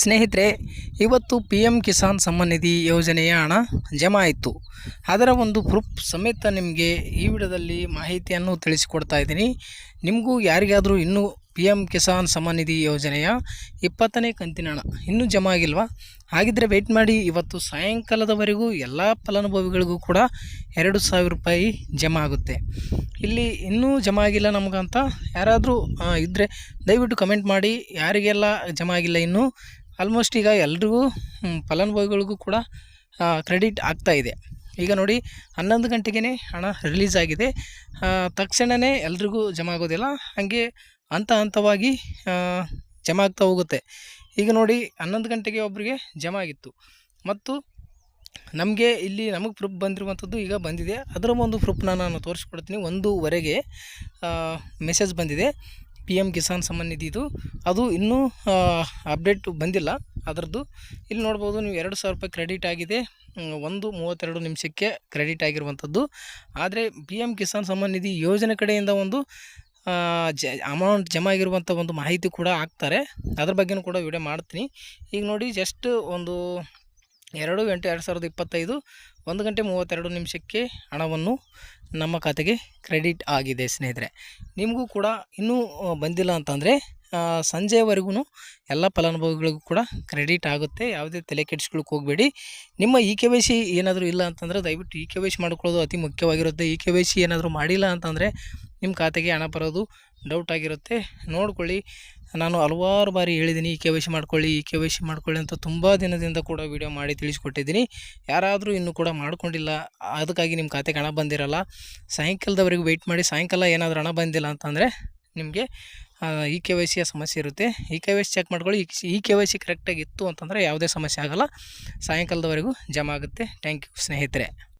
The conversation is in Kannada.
ಸ್ನೇಹಿತರೆ, ಇವತ್ತು ಪಿ ಎಂ ಕಿಸಾನ್ ಸಮ್ಮಾನ್ ನಿಧಿ ಯೋಜನೆಯ ಹಣ ಜಮಾ ಆಯಿತು. ಅದರ ಒಂದು ಪ್ರೂಫ್ ಸಮೇತ ನಿಮಗೆ ಈ ವಿಡಿಯೋದಲ್ಲಿ ಮಾಹಿತಿಯನ್ನು ತಿಳಿಸಿಕೊಡ್ತಾ ಇದ್ದೀನಿ. ನಿಮಗೂ ಯಾರಿಗಾದರೂ ಇನ್ನೂ ಪಿ ಎಂ ಕಿಸಾನ್ ಸಮ್ಮಾನ್ ನಿಧಿ ಯೋಜನೆಯ ಇಪ್ಪತ್ತನೇ ಕಂತಿನ ಹಣ ಇನ್ನೂ ಜಮಾ ಆಗಿಲ್ವಾ? ಹಾಗಿದ್ದರೆ ವೆಯ್ಟ್ ಮಾಡಿ, ಇವತ್ತು ಸಾಯಂಕಾಲದವರೆಗೂ ಎಲ್ಲ ಫಲಾನುಭವಿಗಳಿಗೂ ಕೂಡ ಎರಡು ಸಾವಿರ ರೂಪಾಯಿ ಜಮಾ ಆಗುತ್ತೆ. ಇಲ್ಲಿ ಇನ್ನೂ ಜಮಾ ಆಗಿಲ್ಲ ನಮಗಂತ? ಯಾರಾದರೂ ಇದ್ದರೆ ದಯವಿಟ್ಟು ಕಮೆಂಟ್ ಮಾಡಿ, ಯಾರಿಗೆಲ್ಲ ಜಮಾ ಆಗಿಲ್ಲ ಇನ್ನೂ ಆಲ್ಮೋಸ್ಟ್ ಈಗ ಎಲ್ರಿಗೂ ಫಲಾನುಭವಿಗಳಿಗೂ ಕೂಡ ಕ್ರೆಡಿಟ್ ಆಗ್ತಾ ಇದೆ. ಈಗ ನೋಡಿ, ಹನ್ನೊಂದು ಗಂಟೆಗೇ ಹಣ ರಿಲೀಸ್ ಆಗಿದೆ. ತಕ್ಷಣವೇ ಎಲ್ರಿಗೂ ಜಮಾ ಆಗೋದಿಲ್ಲ. ಹಾಗೆ ಹಂತ ಹಂತವಾಗಿ ಜಮಾ ಆಗ್ತಾ ಹೋಗುತ್ತೆ. ಈಗ ನೋಡಿ, ಹನ್ನೊಂದು ಗಂಟೆಗೆ ಒಬ್ಬರಿಗೆ ಜಮಾ ಆಗಿತ್ತು. ಮತ್ತು ನಮಗೆ ಇಲ್ಲಿ ನಮಗೆ ಪ್ರೂಫ್ ಬಂದಿರುವಂಥದ್ದು ಈಗ ಬಂದಿದೆ. ಅದರ ಒಂದು ಪ್ರೂಫ್ನ ನಾನು ತೋರಿಸ್ಕೊಡ್ತೀನಿ. ಒಂದೂವರೆಗೆ ಮೆಸೇಜ್ ಬಂದಿದೆ. ಪಿ ಎಂ ಕಿಸಾನ್ ಸಮ್ಮಾನ್ ನಿಧಿದು ಅದು ಇನ್ನೂ ಅಪ್ಡೇಟ್ ಬಂದಿಲ್ಲ. ಅದರದ್ದು ಇಲ್ಲಿ ನೋಡ್ಬೋದು, ನೀವು ಎರಡು ಸಾವಿರ ರೂಪಾಯಿ ಕ್ರೆಡಿಟ್ ಆಗಿದೆ. ಒಂದು ಮೂವತ್ತೆರಡು ನಿಮಿಷಕ್ಕೆ ಕ್ರೆಡಿಟ್ ಆಗಿರುವಂಥದ್ದು. ಆದರೆ ಪಿ ಎಂ ಕಿಸಾನ್ ಸಮ್ಮಾನ್ ನಿಧಿ ಯೋಜನೆ ಕಡೆಯಿಂದ ಒಂದು ಜ ಅಮೌಂಟ್ ಜಮಾ ಆಗಿರುವಂಥ ಒಂದು ಮಾಹಿತಿ ಕೂಡ ಹಾಕ್ತಾರೆ. ಅದ್ರ ಬಗ್ಗೆನೂ ಕೂಡ ವಿಡಿಯೋ ಮಾಡ್ತೀನಿ. ಈಗ ನೋಡಿ ಜಸ್ಟ್ ಒಂದು ಎರಡು ಎಂಟು ಎರಡು ಸಾವಿರದ ಇಪ್ಪತ್ತೈದು, ಒಂದು ಗಂಟೆ ಮೂವತ್ತೆರಡು ನಿಮಿಷಕ್ಕೆ ಹಣವನ್ನು ನಮ್ಮ ಖಾತೆಗೆ ಕ್ರೆಡಿಟ್ ಆಗಿದೆ ಸ್ನೇಹಿತರೆ. ನಿಮಗೂ ಕೂಡ ಇನ್ನೂ ಬಂದಿಲ್ಲ ಅಂತಂದರೆ ಸಂಜೆವರೆಗೂ ಎಲ್ಲ ಫಲಾನುಭವಿಗಳಿಗೂ ಕೂಡ ಕ್ರೆಡಿಟ್ ಆಗುತ್ತೆ. ಯಾವುದೇ ತಲೆ ಕೆಡಿಸ್ಕೊಳಕ್ಕೆ ಹೋಗಬೇಡಿ. ನಿಮ್ಮ ಇ ಕೆ ವೈ ಸಿ ಏನಾದರೂ ಇಲ್ಲ ಅಂತಂದರೆ, ದಯವಿಟ್ಟು ಇ ಕೆ ವೈ ಸಿ ಮಾಡ್ಕೊಳ್ಳೋದು ಅತಿ ಮುಖ್ಯವಾಗಿರುತ್ತೆ. ಇ ಕೆ ವೈ ಸಿ ಏನಾದರೂ ಮಾಡಿಲ್ಲ ಅಂತಂದರೆ, ನಿಮ್ಮ ಖಾತೆಗೆ ಹಣ ಬರೋದು ಡೌಟ್ ಆಗಿರುತ್ತೆ. ನೋಡ್ಕೊಳ್ಳಿ. ನಾನು ಹಲವಾರು ಬಾರಿ ಹೇಳಿದ್ದೀನಿ ಈ ಕೆ ವೈ ಸಿ ಮಾಡ್ಕೊಳ್ಳಿ, ಈ ಕೆ ವೈ ಸಿ ಮಾಡ್ಕೊಳ್ಳಿ ಅಂತ ತುಂಬ ದಿನದಿಂದ ಕೂಡ ವೀಡಿಯೋ ಮಾಡಿ ತಿಳಿಸ್ಕೊಟ್ಟಿದ್ದೀನಿ. ಯಾರಾದರೂ ಇನ್ನೂ ಕೂಡ ಮಾಡ್ಕೊಂಡಿಲ್ಲ, ಅದಕ್ಕಾಗಿ ನಿಮ್ಮ ಖಾತೆಗೆ ಹಣ ಬಂದಿರಲ್ಲ. ಸಾಯಂಕಾಲದವರೆಗೂ ವೆಯ್ಟ್ ಮಾಡಿ, ಸಾಯಂಕಾಲ ಏನಾದರೂ ಹಣ ಬಂದಿಲ್ಲ ಅಂತಂದರೆ ನಿಮಗೆ ಇ ಕೆ ವೈ ಸಿಯ ಸಮಸ್ಯೆ ಇರುತ್ತೆ. E K Y C check ಮಾಡ್ಕೊಳ್ಳಿ. ಈ ಕೆ ವೈ ಸಿ ಕರೆಕ್ಟಾಗಿ ಇತ್ತು ಅಂತಂದರೆ ಯಾವುದೇ ಸಮಸ್ಯೆ ಆಗೋಲ್ಲ. ಸಾಯಂಕಾಲದವರೆಗೂ ಜಮಾ ಆಗುತ್ತೆ. ಥ್ಯಾಂಕ್ ಯು ಸ್ನೇಹಿತರೆ.